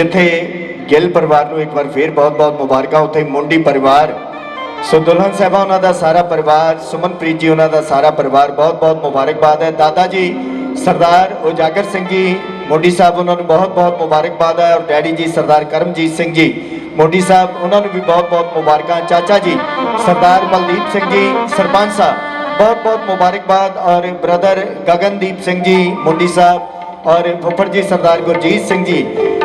ਜਿੱਥੇ ਗਿੱਲ ਪਰਿਵਾਰ ਨੂੰ ਇੱਕ ਵਾਰ ਫੇਰ ਬਹੁਤ-ਬਹੁਤ ਮੁਬਾਰਕਾਂ, ਉੱਥੇ ਮੁੰਡੀ ਪਰਿਵਾਰ ਸੋ ਦੁਲਹਨ ਸਾਹਿਬਾ ਉਹਨਾਂ ਦਾ ਸਾਰਾ ਪਰਿਵਾਰ, ਸੁਮਨਪ੍ਰੀਤ ਜੀ ਉਹਨਾਂ ਦਾ ਸਾਰਾ ਪਰਿਵਾਰ ਬਹੁਤ-ਬਹੁਤ ਮੁਬਾਰਕਬਾਦ ਹੈ। ਦਾਦਾ ਜੀ ਸਰਦਾਰ ਉਜਾਗਰ ਸਿੰਘ ਜੀ ਮੋਢੀ ਸਾਹਿਬ ਉਹਨਾਂ ਨੂੰ ਬਹੁਤ-ਬਹੁਤ ਮੁਬਾਰਕਬਾਦ ਹੈ ਔਰ ਡੈਡੀ ਜੀ ਸਰਦਾਰ ਕਰਮਜੀਤ ਸਿੰਘ ਜੀ ਮੋਢੀ ਸਾਹਿਬ ਉਹਨਾਂ ਨੂੰ ਵੀ ਬਹੁਤ-ਬਹੁਤ ਮੁਬਾਰਕਾਂ। ਚਾਚਾ ਜੀ ਸਰਦਾਰ ਬਲਦੀਪ ਸਿੰਘ ਜੀ, ਸਰਪੰਚ ਸਾਹਿਬ ਬਹੁਤ-ਬਹੁਤ ਮੁਬਾਰਕਬਾਦ ਔਰ ਬ੍ਰਦਰ ਗਗਨਦੀਪ ਸਿੰਘ ਜੀ, ਮੋਡੀ ਸਾਹਿਬ ਔਰ ਫੁੱਫੜ ਜੀ Sardar Gurjeet Singh ji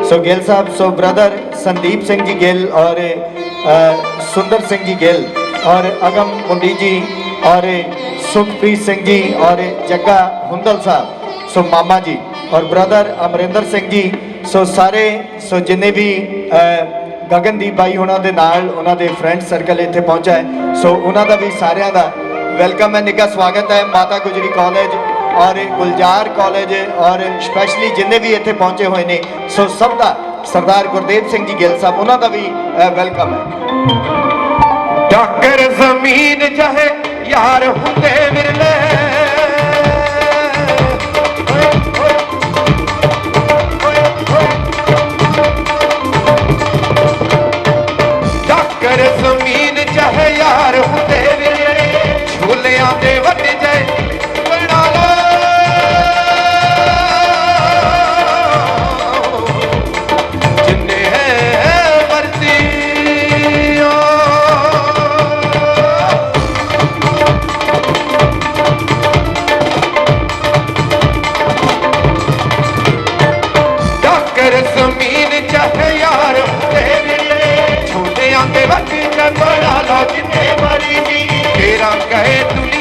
so Gill Sahib so brother Sandeep Singh ji Gill ਔਰ ਅ, ਸੁੰਦਰ ਸਿੰਘ ਜੀ ਗਿੱਲ ਔਰ ਅਗਮ ਮੁੰਡੀ ਜੀ ਔਰ ਸੁਖਪ੍ਰੀਤ ਸਿੰਘ ਜੀ ਔਰ ਜੱਗਾ ਹੁੰਦਲ ਸਾਹਿਬ ਸੋ ਮਾਮਾ ਜੀ ਔਰ ਬ੍ਰਦਰ ਅਮਰਿੰਦਰ ਸਿੰਘ ਜੀ ਸੋ ਸਾਰੇ ਸੋ ਜਿੰਨੇ ਵੀ ਗਗਨਦੀਪ ਬਾਈ ਉਹਨਾਂ ਦੇ ਨਾਲ ਉਹਨਾਂ ਦੇ ਫਰੈਂਡ ਸਰਕਲ ਇੱਥੇ ਪਹੁੰਚਾ ਹੈ ਸੋ ਉਹਨਾਂ ਦਾ ਵੀ ਸਾਰਿਆਂ ਦਾ ਵੈਲਕਮ ਹੈ ਨਿੱਘਾ ਸਵਾਗਤ ਹੈ ਮਾਤਾ ਗੁਜਰੀ ਕਾਲਜ ਔਰ ਗੁਲਜ਼ਾਰ ਕਾਲਜ, ਔਰ ਸਪੈਸ਼ਲੀ ਜਿੰਨੇ ਵੀ ਇੱਥੇ ਪਹੁੰਚੇ ਹੋਏ ਨੇ, ਸੋ ਸਭ ਦਾ ਸਰਦਾਰ ਗੁਰਦੇਵ ਸਿੰਘ ਜੀ ਗਿੱਲ ਸਾਹਿਬ, ਉਹਨਾਂ ਦਾ ਵੀ ਵੈਲਕਮ ਹੈ। ਡਾਕਰ ਜ਼ਮੀਨ ਚਾਹੇ ਯਾਰ ਹੁੰਦੇ ਡਾਕਰ ਜ਼ਮੀਨ ਚਾਹੇ ਯਾਰ ਤੇ ਮਿਲੇ ਛੋਟਿਆਂ ਦੇ ਵੱਟ ਚ ਬਣਾ ਲਓ ਮਰੀ ਜੀ ਤੇਰਾ ਕਹੇ ਤੂੰ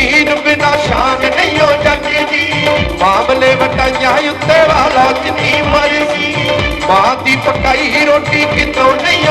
ਆਪਣੀ ਜ਼ਮੀਨ ਬਿਨਾ ਸ਼ਾਨ ਨਹੀਂ ਹੋ ਜੱਟ ਮਾਮਲੇ ਵਟਾਈਆਂ ਉੱਤੇ ਵਾਲਾ ਜਿੰਨੀ ਮਰਜ਼ੀ। ਮਾਂ ਦੀ ਪਕਾਈ ਰੋਟੀ ਕਿਤੋਂ ਨਹੀਂ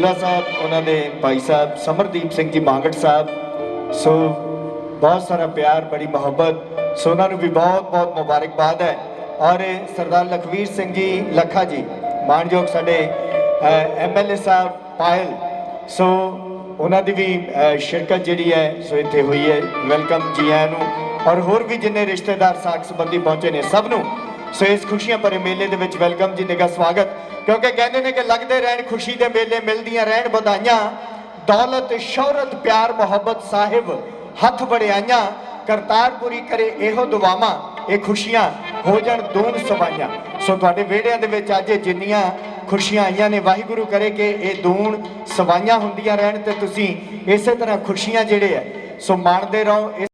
ਔਰ ਸਾਹਿਬ, ਉਹਨਾਂ ਦੇ ਭਾਈ ਸਾਹਿਬ ਸਮਰਦੀਪ ਸਿੰਘ ਜੀ ਮਾਂਗਟ ਸਾਹਿਬ। ਸੋ ਬਹੁਤ ਸਾਰਾ ਪਿਆਰ, ਬੜੀ ਮੁਹੱਬਤ। ਸੋ ਉਹਨਾਂ ਨੂੰ ਵੀ ਬਹੁਤ ਬਹੁਤ ਮੁਬਾਰਕਬਾਦ ਹੈ। ਔਰ ਸਰਦਾਰ ਲਖਵੀਰ ਸਿੰਘ ਜੀ ਲੱਖਾ ਜੀ ਮਾਨਯੋਗ ਸਾਡੇ ਐਮਐਲਏ ਸਾਹਿਬ ਪਾਇਲ। ਸੋ ਉਹਨਾਂ ਦੀ ਵੀ ਸ਼ਿਰਕਤ ਜਿਹੜੀ ਹੈ, ਸੋ ਇੱਥੇ ਹੋਈ ਹੈ। ਵੈਲਕਮ ਜੀ ਆਇਆਂ ਨੂੰ। ਔਰ ਹੋਰ ਵੀ ਜਿੰਨੇ ਰਿਸ਼ਤੇਦਾਰ ਸਾਕ ਸੰਬੰਧੀ ਪਹੁੰਚੇ ਨੇ, ਸਭ ਨੂੰ ਸੋ ਇਸ ਖੁਸ਼ੀਆਂ ਭਰੇ ਮੇਲੇ ਦੇ ਵਿੱਚ ਵੈਲਕਮ ਜੀ, ਨਿੱਘਾ ਸਵਾਗਤ। ਕਿਉਂਕਿ ਕਹਿੰਦੇ ਨੇ ਕਿ ਲੱਗਦੇ ਰਹਿਣ ਖੁਸ਼ੀ ਦੇ ਮੇਲੇ, ਮਿਲਦੀਆਂ ਰਹਿਣ ਵਧਾਈਆਂ, ਦੌਲਤ, ਸ਼ੌਹਰਤ, ਪਿਆਰ, ਮੁਹੱਬਤ ਸਾਹਿਬ ਹੱਥ ਵੜਿਆਈਆਂ, ਕਰਤਾਰਪੁਰੀ ਕਰੇ ਇਹੋ ਦੁਆਵਾਂ, ਇਹ ਖੁਸ਼ੀਆਂ ਹੋ ਜਾਣ ਦੂਨ ਸਵਾਈਆਂ। ਸੋ ਤੁਹਾਡੇ ਵਿਹੜਿਆਂ ਦੇ ਵਿੱਚ ਅੱਜ ਜਿੰਨੀਆਂ ਖੁਸ਼ੀਆਂ ਆਈਆਂ ਨੇ, ਵਾਹਿਗੁਰੂ ਕਰੇ ਕਿ ਇਹ ਦੂਣ ਸਵਾਈਆਂ ਹੁੰਦੀਆਂ ਰਹਿਣ ਤੇ ਤੁਸੀਂ ਇਸੇ ਤਰ੍ਹਾਂ ਖੁਸ਼ੀਆਂ ਜਿਹੜੇ ਆ, ਸੋ ਮਾਣਦੇ ਰਹੋ